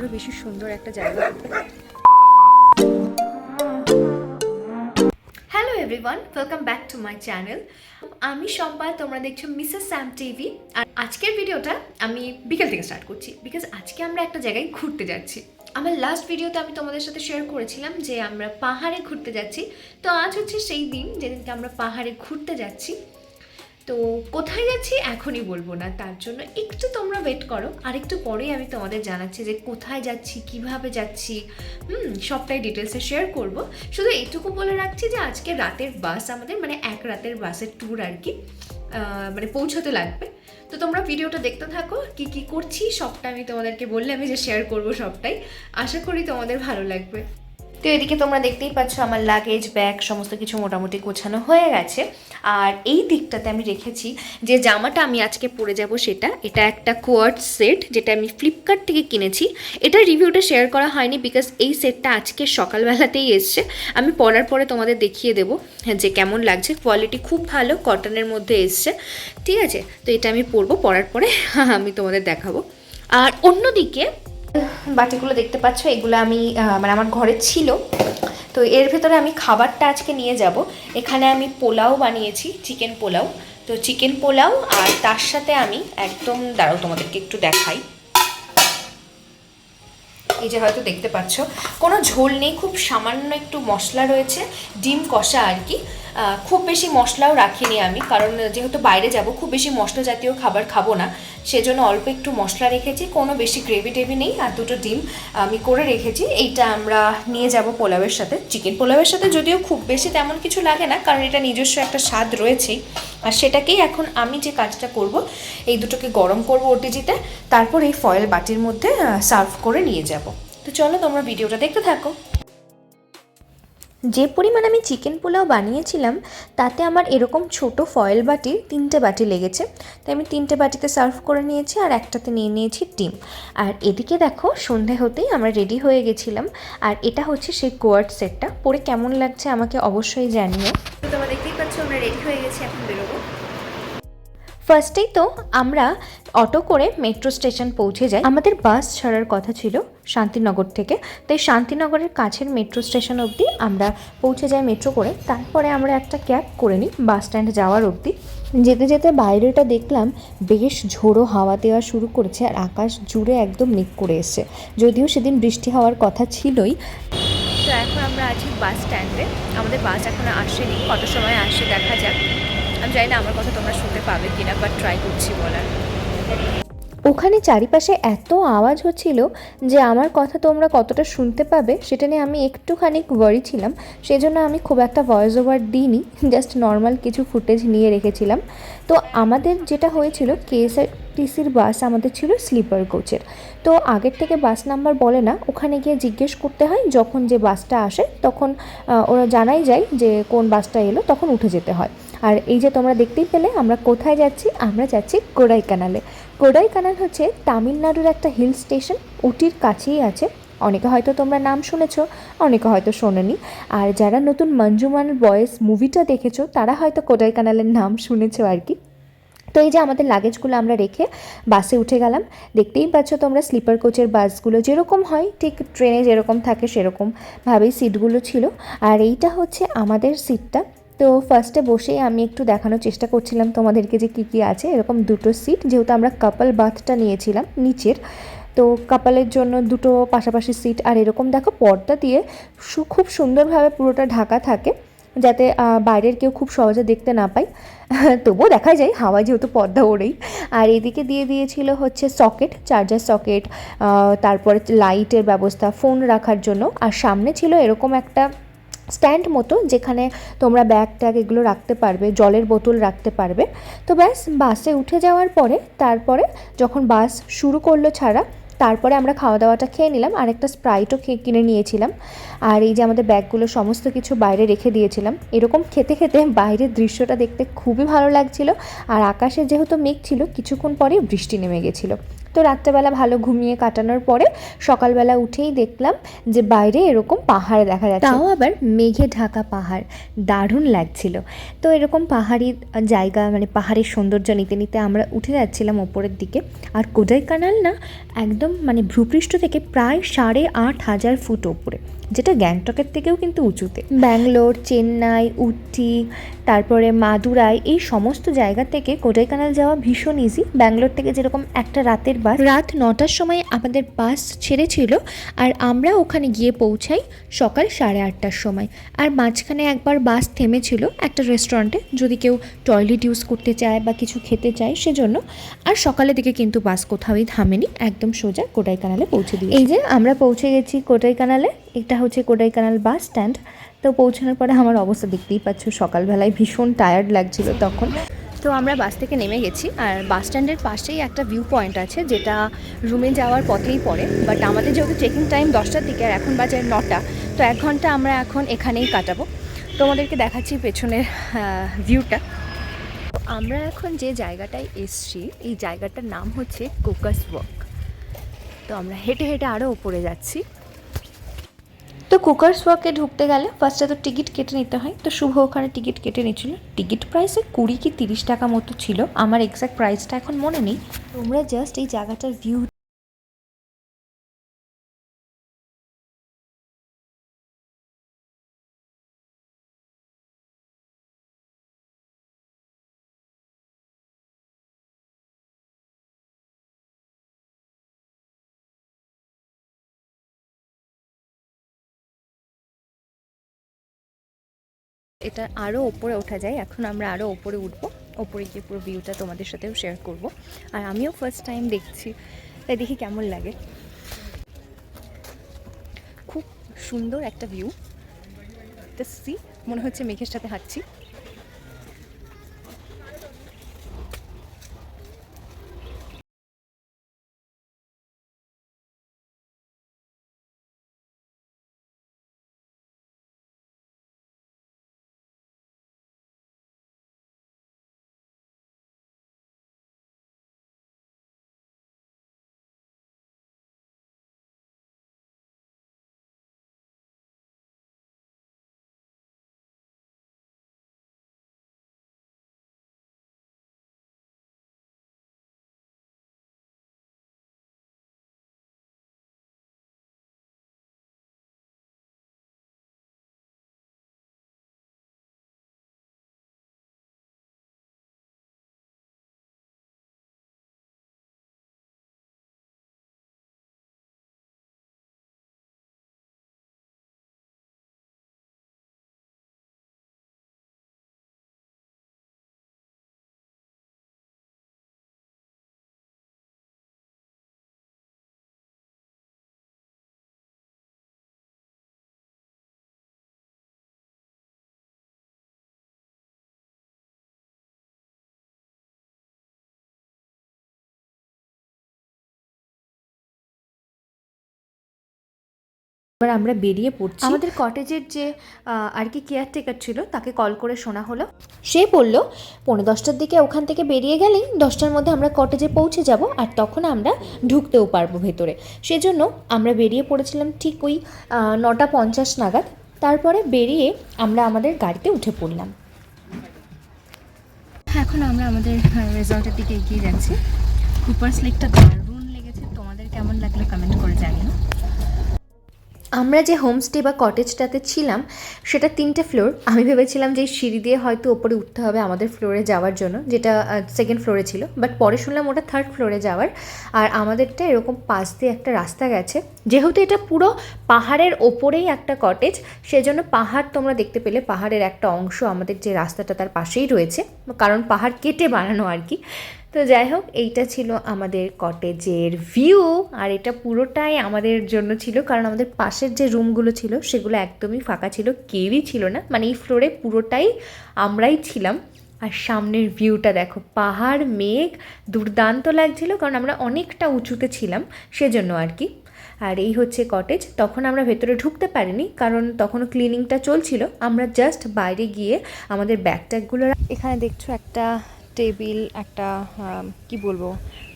আরও বেশি সুন্দর একটা জায়গা hello everyone welcome back to my channel আমি সম্পা তোমরা দেখছ মিসেস স্যাম টিভি আর আজকের ভিডিওটা আমি বিকেল থেকে স্টার্ট করছি বিকজ আজকে আমরা একটা জায়গায় ঘুরতে যাচ্ছি। আমার লাস্ট ভিডিওতে আমি তোমাদের সাথে শেয়ার করেছিলাম যে আমরা পাহাড়ে ঘুরতে যাচ্ছি। তো আজ হচ্ছে সেই দিন যেদিনকে আমরা পাহাড়ে ঘুরতে যাচ্ছি। তো কোথায় যাচ্ছি এখনই বলব না, তার জন্য একটু তোমরা ওয়েট করো। আর একটু পরেই আমি তোমাদের জানাচ্ছি যে কোথায় যাচ্ছি, কীভাবে যাচ্ছি, হুম, সবটাই ডিটেলসে শেয়ার করব। শুধু এইটুকু বলে রাখছি যে আজকে রাতের বাস আমাদের মানে এক রাতের বাসের ট্যুর আর কি মানে পৌঁছাতে লাগবে। তো তোমরা ভিডিওটা দেখতে থাকো, কি কি করছি সবটা আমি তোমাদেরকে বললে আমি যে শেয়ার করব সবটাই। আশা করি তোমাদের ভালো লাগবে। তো এদিকে তোমরা দেখতেই পাচ্ছ আমার লাগেজ ব্যাগ সমস্ত কিছু মোটামুটি গোছানো হয়ে গেছে। আর এই দিকটাতে আমি রেখেছি যে জামাটা আমি আজকে পরে যাব সেটা, এটা একটা কোয়ার্ড সেট যেটা আমি ফ্লিপকার্ট থেকে কিনেছি। এটা রিভিউটা শেয়ার করা হয়নি বিকজ এই সেটটা আজকে সকালবেলাতেই এসছে। আমি পরার পরে তোমাদের দেখিয়ে দেবো যে কেমন লাগছে। কোয়ালিটি খুব ভালো কটনের মধ্যে এসছে। ঠিক আছে? তো এটা আমি পরবো, পরার পরে আমি তোমাদের দেখাবো। আর অন্যদিকে বাটিগুলো দেখতে পাচ্ছ, এগুলো আমি মানে আমার ঘরে ছিল। তো এর ভেতরে আমি খাবারটা আজকে নিয়ে যাব। এখানে আমি পোলাও বানিয়েছি, চিকেন পোলাও। তো চিকেন পোলাও আর তার সাথে আমি একদম, দাঁড়াও তোমাদেরকে একটু দেখাই। এই যে হয়তো দেখতে পাচ্ছ, কোনো ঝোল নেই, খুব সামান্য একটু মশলা রয়েছে, ডিম কষা আর কি। খুব বেশি মশলাও রাখিনি আমি, কারণ যেহেতু বাইরে যাব, খুব বেশি মশলা জাতীয় খাবার খাব না, সেজন্য অল্প একটু মশলা রেখেছি, কোনো বেশি গ্রেভি টেভি নেই, আর দুটো ডিম আমি করে রেখেছি। এইটা আমরা নিয়ে যাব পোলাওয়ের সাথে চিকেন পোলাওয়ের সাথে, যদিও খুব বেশি তেমন কিছু লাগে না, কারণ এটা নিজস্ব একটা স্বাদ রয়েছেই। আর সেটাকেই এখন আমি যে কাজটা করব, এই দুটোকে গরম করব ওটিজিতে, তারপর এই ফয়েল বাটির মধ্যে সার্ভ করে নিয়ে যাব। তো চলো তোমরা ভিডিওটা দেখতে থাকো। যে পরিমাণ আমি চিকেন পোলাও বানিয়েছিলাম, তাতে আমার এরকম ছোট ফয়েল বাটি তিনটে বাটি লেগেছে। তাই আমি তিনটে বাটিতে সার্ভ করে নিয়েছি আর একটাতে নিয়ে নিয়েছি ডিম। আর এদিকে দেখো, সন্ধে হতেই আমরা রেডি হয়ে গেছিলাম। আর এটা হচ্ছে সেই কোয়ার্ড সেটটা পরে কেমন লাগছে আমাকে অবশ্যই জানিও। তোমরা দেখতেই পাচ্ছ, আমরা রেডি হয়ে গেছি, এখন বেরোবো। ফার্স্টেই তো আমরা অটো করে মেট্রো স্টেশন পৌঁছে যাই। আমাদের বাস ছাড়ার কথা ছিল শান্তিনগর থেকে। তাই শান্তিনগরের কাছের মেট্রো স্টেশন অবধি আমরা পৌঁছে যাই মেট্রো করে। তারপরে আমরা একটা ক্যাব করে নিই বাস স্ট্যান্ড যাওয়ার অবধি। যেতে যেতে বাইরেটা দেখলাম বেশ ঝোড়ো হাওয়া দেওয়া শুরু করেছে আর আকাশ জুড়ে একদম মেঘ করে এসছে। যদিও সেদিন বৃষ্টি হওয়ার কথা ছিলই। তো এখন আমরা আছি বাস স্ট্যান্ডে আমাদের বাস এখনও আসেনি। কত সময় আসে দেখা যাক। আমি জানি না আমার কথা তোমরা শুনতে পাবে কিনা বাট ট্রাই করছি বলার। ওখানে চারিপাশে এত আওয়াজ হচ্ছিল যে আমার কথা তোমরা কতটা শুনতে পাবে সেটা নিয়ে আমি একটুখানি ওয়ারি ছিলাম। সেজন্য আমি খুব একটা ভয়েস ওভার দিইনি জাস্ট নর্মাল কিছু ফুটেজ নিয়ে রেখেছিলাম। তো আমাদের যেটা হয়েছিল কেএসআরটিসির বাস আমাদের ছিল স্লিপার কোচের তো আগের থেকে বাস নাম্বার বলে না, ওখানে গিয়ে জিজ্ঞেস করতে হয়, যখন যে বাসটা আসে, তখন ওরা জানাই যায় যে কোন বাসটা এলো, তখন উঠে যেতে হয়। আর এই যে তোমরা দেখতেই পেলে, আমরা কোথায় যাচ্ছি? আমরা যাচ্ছি কোডাইকানালে। কোডাইকানাল হচ্ছে তামিলনাড়ুর একটা হিল স্টেশন, উটির কাছেই আছে। অনেকে হয়তো তোমরা নাম শুনেছ, অনেকে হয়তো শোনেনি। আর যারা নতুন মঞ্জুমান বয়েস মুভিটা দেখেছ, তারা হয়তো কোডাইকানালের নাম শুনেছো আর কি। তো এই যে আমাদের লাগেজগুলো আমরা রেখে বাসে উঠে গেলাম। দেখতেই পাচ্ছ তোমরা স্লিপার কোচের বাসগুলো যেরকম হয়, ঠিক ট্রেনে যেরকম থাকে সেরকমভাবেই সিটগুলো ছিল। আর এইটা হচ্ছে আমাদের সিটটা। তো ফার্স্টে বসেই আমি একটু দেখানোর চেষ্টা করছিলাম তোমাদেরকে যে কী কী আছে। এরকম দুটো সিট যেহেতু আমরা কাপাল বাথটা নিয়েছিলাম নিচের, তো কাপালের জন্য দুটো পাশাপাশি সিট আর এরকম দেখো পর্দা দিয়ে খুব সুন্দরভাবে পুরোটা ঢাকা থাকে, যাতে বাইরের কেউ খুব সহজে দেখতে না পায়। তবুও দেখা যায় হাওয়া যেহেতু পর্দা ওড়েই। আর এদিকে দিয়ে দিয়েছিল হচ্ছে সকেট চার্জার সকেট তারপরে লাইটের ব্যবস্থা ফোন রাখার জন্য। আর সামনে ছিল এরকম একটা স্ট্যান্ড মতো যেখানে তোমরা ব্যাগ ট্যাগ এগুলো রাখতে পারবে, জলের বোতল রাখতে পারবে। তো ব্যাস বাসে উঠে যাওয়ার পরে, তারপরে যখন বাস শুরু করল ছাড়া, তারপরে আমরা খাওয়া দাওয়াটা খেয়ে নিলাম। আর একটা স্প্রাইটও কিনে নিয়েছিলাম। আর এই যে আমাদের ব্যাগগুলো সমস্ত কিছু বাইরে রেখে দিয়েছিলাম। এরকম খেতে খেতে বাইরের দৃশ্যটা দেখতে খুবই ভালো লাগছিল। আর আকাশে যেহেতু মেঘ ছিল, কিছুক্ষণ পরে বৃষ্টি নেমে গেছিল। তো রাত্রেবেলা ভালো ঘুমিয়ে কাটানোর পরে সকালবেলা উঠেই দেখলাম যে বাইরে এরকম পাহাড় দেখা যাচ্ছে। তাও আবার মেঘে ঢাকা পাহাড়। দারুণ লাগছিল। তো এরকম পাহাড়ি জায়গা মানে পাহাড়ের সৌন্দর্য নিতে নিতে আমরা উঠে যাচ্ছিলাম ওপরের দিকে। আর কোডাই কানাল না একদম মানে ভূপৃষ্ঠ থেকে প্রায় সাড়ে আট হাজার ফুট ওপরে যেটা গ্যাংটকের থেকেও কিন্তু উঁচুতে। ব্যাঙ্গালোর চেন্নাই উটি তারপরে মাদুরাই এই সমস্ত জায়গা থেকে কোডাইকানাল যাওয়া ভীষণ ইজি ব্যাঙ্গালোর থেকে যেরকম একটা রাতের বাস রাত নটার সময় আমাদের বাস ছেড়েছিল আর আমরা ওখানে গিয়ে পৌঁছাই সকাল সাড়ে আটটার সময়। আর মাঝখানে একবার বাস থেমেছিল একটা রেস্টুরেন্টে যদি কেউ টয়লেট ইউজ করতে চায় বা কিছু খেতে চায় সেজন্য। আর সকালের দিকে কিন্তু বাস কোথাওই থামেনি, একদম সোজা কোটাইকানালে পৌঁছে দিই এই যে আমরা পৌঁছে গেছি কোটাইকানালে, এটা হচ্ছে কোটাইকানাল বাস স্ট্যান্ড তো পৌঁছানোর পরে আমার অবস্থা দেখতেই পাচ্ছ, সকালবেলায় ভীষণ টায়ার্ড লাগছিল তখন। তো আমরা বাস থেকে নেমে গেছি আর বাস স্ট্যান্ডের পাশেই একটা ভিউ পয়েন্ট আছে, যেটা রুমে যাওয়ার পথেই পড়ে। বাট আমাদের যেহেতু চেকিং টাইম দশটার দিকে আর এখন বাজে নটা, তো এক ঘণ্টা আমরা এখন এখানেই কাটাবো। তোমাদেরকে দেখাচ্ছি পেছনের ভিউটা আমরা এখন যে জায়গাটায় এসছি, এই জায়গাটার নাম হচ্ছে কোকাস ওয়াক তো আমরা হেঁটে হেঁটে আরও উপরে যাচ্ছি। তো কুকার্স ওয়াকে ঢুকতে গেলে ফার্স্টে তো টিকিট কেটে নিতে হয়। তো শুভ ওখানে টিকিট কেটে নিয়েছিল। টিকিট প্রাইসে কুড়ি কি তিরিশ টাকা মতো ছিল। আমার এক্স্যাক্ট প্রাইসটা এখন মনে নেই। তোমরা জাস্ট এই জায়গাটার ভিউ এটা আরও ওপরে ওঠা যায়। এখন আমরা আরও ওপরে উঠবো। ওপরে গিয়ে পুরো ভিউটা তোমাদের সাথেও শেয়ার করব। আর আমিও ফার্স্ট টাইম দেখছি। তাই দেখি কেমন লাগে। খুব সুন্দর একটা ভিউ সি মনে হচ্ছে মেঘের সাথে হাঁটছি। এবার আমরা বেরিয়ে পড়ছি। আমাদের কটেজের যে আর কি কেয়ারটেকার ছিল তাকে কল করে শোনা হলো। সে বলল পনেরো দশটার দিকে ওখান থেকে বেরিয়ে গেলেই দশটার মধ্যে আমরা কটেজে পৌঁছে যাব আর তখন আমরা ঢুকতেও পারব ভেতরে। সেজন্য আমরা বেরিয়ে পড়েছিলাম ঠিক ওই নটা পঞ্চাশ নাগাদ। তারপরে বেরিয়ে আমরা আমাদের গাড়িতে উঠে পড়লাম। এখন আমরা আমাদের রেজর্টের দিকে এগিয়ে যাচ্ছি। কুপার্স লেকটা দারুণ লেগেছে। তোমাদের কেমন লাগল কমেন্ট করে জানিও। আমরা যে হোমস্টে বা কটেজটাতে ছিলাম, সেটা তিনটে ফ্লোর। আমি ভেবেছিলাম যে সিঁড়ি দিয়ে হয়তো ওপরে উঠতে হবে আমাদের ফ্লোরে যাওয়ার জন্য, যেটা সেকেন্ড ফ্লোরে ছিল। বাট পরে শুনলাম ওটা থার্ড ফ্লোরে যাওয়ার। আর আমাদেরটা এরকম পাশ দিয়ে একটা রাস্তা গেছে। যেহেতু এটা পুরো পাহাড়ের ওপরেই একটা কটেজ সেজন্য পাহাড় তোমরা দেখতে পেলে, পাহাড়ের একটা অংশ আমাদের যে রাস্তাটা তার পাশেই রয়েছে। কারণ পাহাড় কেটে বানানো আর কি। তো যাই হোক, এইটা ছিল আমাদের কটেজের ভিউ আর এটা পুরোটাই আমাদের জন্য ছিল, কারণ আমাদের পাশের যে রুমগুলো ছিল, সেগুলো একদমই ফাঁকা ছিল, কেউই ছিল না। মানে এই ফ্লোরে পুরোটাই আমরাই ছিলাম। আর সামনের ভিউটা দেখো, পাহাড়, মেঘ, দুর্দান্ত লাগছিল, কারণ আমরা অনেকটা উঁচুতে ছিলাম, সেজন্য আর কি। আর এই হচ্ছে কটেজ তখন আমরা ভেতরে ঢুকতে পারিনি, কারণ তখনও ক্লিনিংটা চলছিল। আমরা জাস্ট বাইরে গিয়ে আমাদের ব্যাগ ট্যাগগুলো এখানে দেখছ একটা টেবিল, একটা কি বলব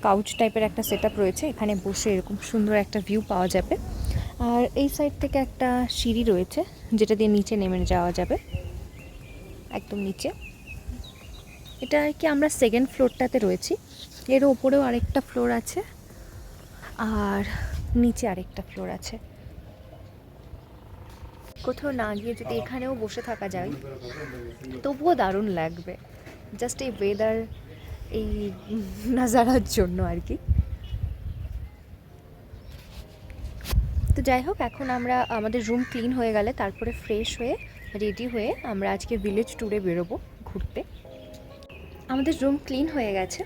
কাউচ টাইপের একটা সেট আপ রয়েছে। এখানে বসে এরকম সুন্দর একটা ভিউ পাওয়া যাবে। আর এই সাইড থেকে একটা সিঁড়ি রয়েছে, যেটা দিয়ে নিচে নেমে যাওয়া যাবে। একদম নিচে। এটা আর কি আমরা সেকেন্ড ফ্লোরটাতে রয়েছি। এর ওপরেও আরেকটা ফ্লোর আছে, আর নিচে আরেকটা ফ্লোর আছে। কোথাও না গিয়ে যদি এখানেও বসে থাকা যায়, তবুও দারুণ লাগবে। জাস্ট এই ওয়েদার এই নাজারার জন্য আর কি। তো যাই হোক, এখন আমরা, আমাদের রুম ক্লিন হয়ে গেলে, তারপরে ফ্রেশ হয়ে রেডি হয়ে আমরা আজকে ভিলেজ ট্যুরে বেরোবো ঘুরতে। আমাদের রুম ক্লিন হয়ে গেছে।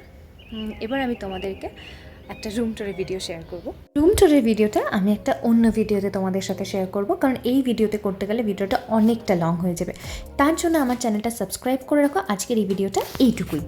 এবার আমি তোমাদেরকে একটা রুম ট্যুরের ভিডিও শেয়ার করব। রুম ট্যুরের ভিডিওটা আমি একটা অন্য ভিডিওতে তোমাদের সাথে শেয়ার করব, কারণ এই ভিডিওতে করতে গেলে ভিডিওটা অনেকটা লং হয়ে যাবে। তার জন্য আমার চ্যানেলটা সাবস্ক্রাইব করে রাখো, আজকের এই ভিডিওটা এইটুকুই।